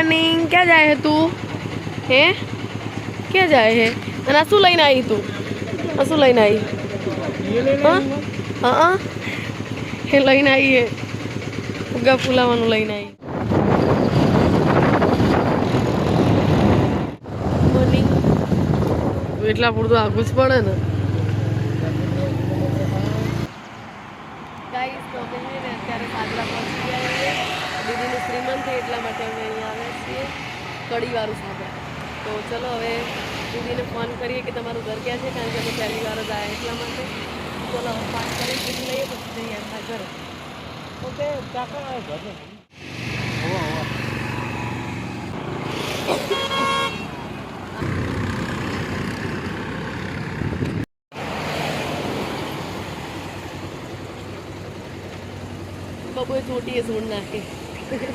Morning ક્યાં જાય હે તું? હે? ક્યાં જાય હે? અને આ શું લઈને આવી તું? આ શું લઈને આવી હા? હે લઈને આવી હે. ફુગ્ગા ફૂલાવાનું લઈને આવી મોર્નિંગ એટલા પૂરતું આગું જ પડે ને. ગાઈસ તો અત્યારે સાગરા પહોંચી દીદીનું શ્રીમંત થાય એટલા માટે અમે અહીંયા આવ્યા છીએ. કડીવાળું સાગરા તો ચલો હવે દીદીને ફોન કરીએ કે તમારું ઘર ક્યાં છે? કારણ કે અમે પહેલી વાર જ આવ્યા એટલા માટે. ચલો હવે ફોન કરી દીધી લઈએ પછી જઈએ એમના ઘરે. ઓકે બબુએ ચોટીએ ઝૂંડ નાખી. vocal,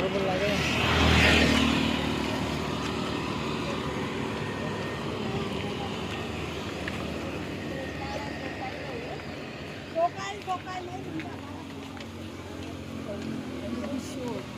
vocal, vocal. Sure.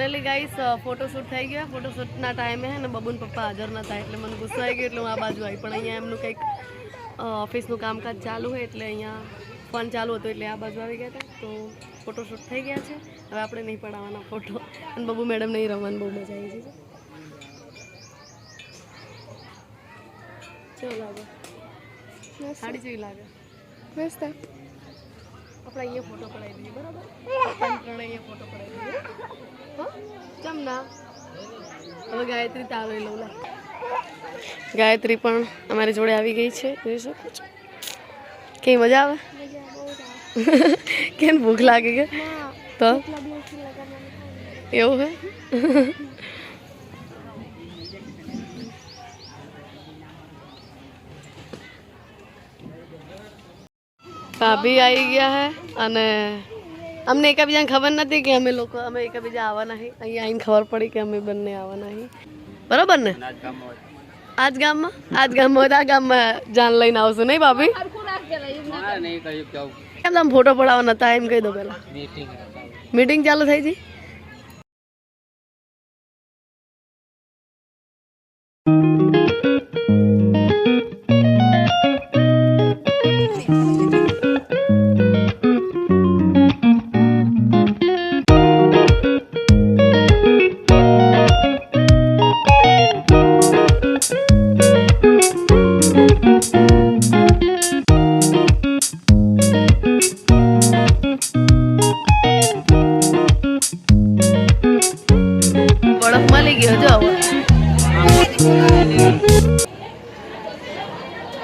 Finally guys photoshoot થઈ ગયા. ફોટોશૂટના ટાઈમે હે ને બબુન પપ્પા હાજર નતા એટલે મને ગુસ્સો આવી ગયો એટલે હું આ બાજુ આવી. પણ અહીંયા એમનું કંઈક ઓફિસનું કામકાજ ચાલુ હોય એટલે અહીંયા ફોન ચાલુ હતો એટલે આ બાજુ આવી ગયા હતા. તો ફોટોશૂટ થઈ ગયા છે. હવે આપણે નહીં પડાવવાના ફોટો અને બબુ મેડમ નહીં રમવાની બહુ મજા આવી છે. ચલો લાગે સાડી જેવી લાગે. મસ્ત. આપણે અહીંયા ફોટો પડાવી દઈએ બરાબર? ત્રણે અહીંયા ફોટો પડાવી દઈએ. હા? ચમ ના? હવે ગાયત્રી તારો લઉં લા. ગાયત્રી પણ અમારી જોડે આવી ગઈ છે જોઈ શકો છો. કઈ મજા આવે? કેમ ભૂખ લાગે કે? તો? એવું હે? ભાભી આવી ગયા હે અને અમને એકબીજાને ખબર નથી કે અમે લોકો અમે એકબીજા આવવાના હી અહીંયા આવીને ખબર પડી કે અમે બંને આવવાના હી બરાબર ને? આજ ગામમાં આજ ગામમાં? આ ગામમાં જાન લઈને આવશું નહીં ભાભી? કેમ તમે ફોટો પડાવવા નતા એમ કહી દો પેલા મીટિંગ ચાલુ થઈ ગઈ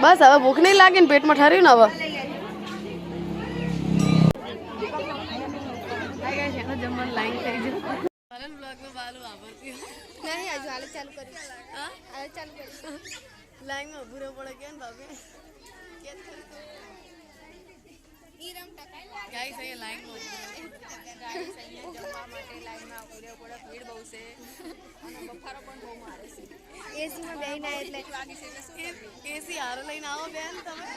બસ હવે ભૂખ નહીં લાગે ને પેટમાં ઠર્યું ને હવે. જમવાનું લાઈન થઈ ગયું નહીં હજુ હાલ ચાલુ કરી હાલ ચાલુ કરી લાઈનમાં ઉભું રહેવું પડે કેમ ભાભી ગાઈસ અહીંયા લાઈનમાં ઉભું રહેવું. એસીમાં બેહી ના એટલે એસી હારો લઈને આવો બેન તમે.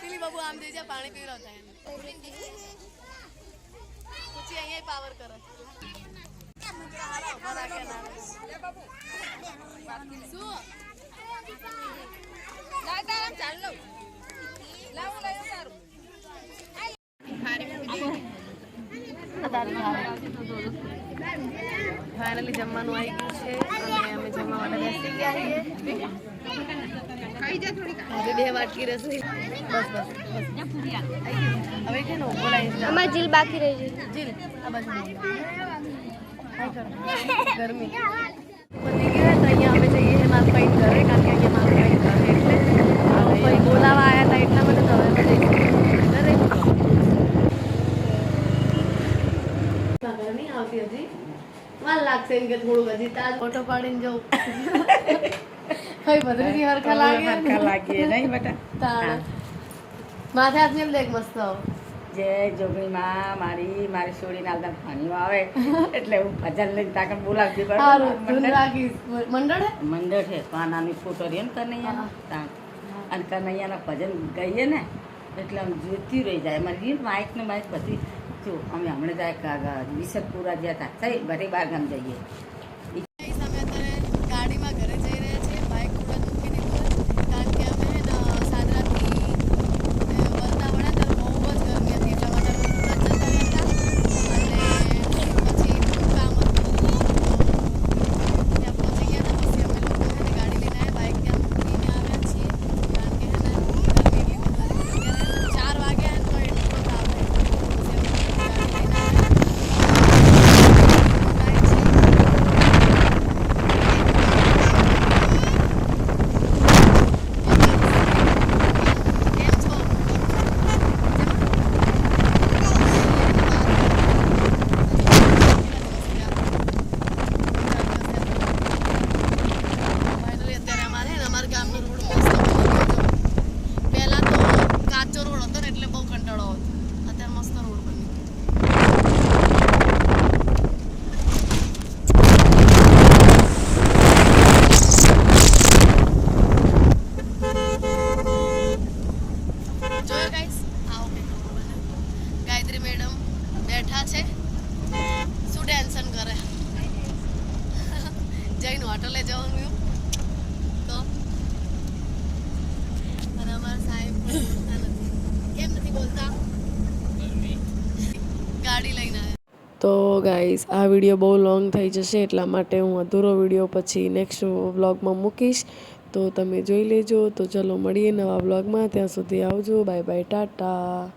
પેલી બાબુ આમ જઈ જાય પાણી પીવડાવ થાય પછી અહીંયા પાવર કરે. હારા ઊભા રાખે ના શું ફાઇનલી જમવાનું આવી ગયું છે. અને અમે જમવા માટે બેસી ગયા છીએ. હજી બે વાટકી રસોઈ. બસ બસ બસ. હવે છે ને બોલાય અમારે જીલ બાકી રહી છે જીલ આ બાજુ બોલ. હાય કરો. ગરમી. પતી ગયો તો અહીંયા અમે જઈએ છીએ મારા ભાઈ ઘરે કારણ કે અહીંયા મારા ભાઈ ઘરે એટલે તો ભાઈ બોલાવા આવ્યા હતા એટલા માટે તો હવે અમે જઈશું ઘરે ઘર નહીં આવતી હજી વાર લાગશે એમ કે થોડું હજી તાજ ફોટો પાડીને જવું ભાઈ બધું હરખા લાગે હરખા લાગે નહીં બેટા? તાણ. માથે હાથ મેલ લેખ મસ્ત આવો? જે જોગણી માં મારી મારી છોડીને આવતા પાણીમાં આવે. એટલે હું ભજન લઈને તાકર બોલાવતી? મંડળ- મંડળ? છે પાનાની ફોટો રહી ને કનૈયાનો. અને કનૈયાના ભજન ગઈએ ને એટલે આમ જોતી રહી જાય. મારી માઇક ને માઇક બધી જો અમે હમણાં જાય વિસરપુરા ગયા હતા. સહી બધી બાર ગામ જઈએ ગાઈસ, અમે અત્યારે ગાડીમાં ઘરે જઈ રહ્યા છીએ બાઇક ઉપર મૂકી દીધું કારણ કે અમે હે ને સાદરાથી અ, વલતા વળ્યા ત્યારે બહુ જ ગરમી હતી એટલા માટે અમે સુરત જતા રહ્યા હતા અને પછી થોડું કામ હતું ત્યાં પહોંચી ગયા હતા પછી અમે લોકો હે ને ગાડી લઈને આવ્યા બાઇક ત્યાં મૂકીને આવ્યા છીએ કારણ કે હે ને ગરમી એટલી વધારે અત્યારે ચાર વાગ્યા ને તો એટલો તાપ હે. પછી અમે ગાડી લઈને આવ્યા છીએ કેમ છો ફાઇનલી અત્યારે અમારે હે ને અમારા ગામનો રોડ મસ્ત બની ગયો છે પહેલા તો કાચો રોડ હતો ને એટલે બહુ કંટાળો આવતો અત્યારે મસ્ત રોડ બની ગયો જોયો ગાઈસ આવો કંઈક ખબર બને ગાયત્રી મેડમ બેઠા છે શું ટેન્શન કરે જઈને હોટલે જવાનું તો અને અમારા સાહેબ કેમ નથી બોલતા? ગાડી લઈને તો ગાઈઝ આ વીડિયો બહુ લોંગ થઈ જશે, એટલા માટે હું અધૂરો વીડિયો પછી નેક્સ્ટ વ્લોગમાં મૂકીશ. તો તમે જોઈ લેજો. તો ચલો મળીએ નવા વ્લોગમાં ત્યાં સુધી આવજો. Bye bye tata.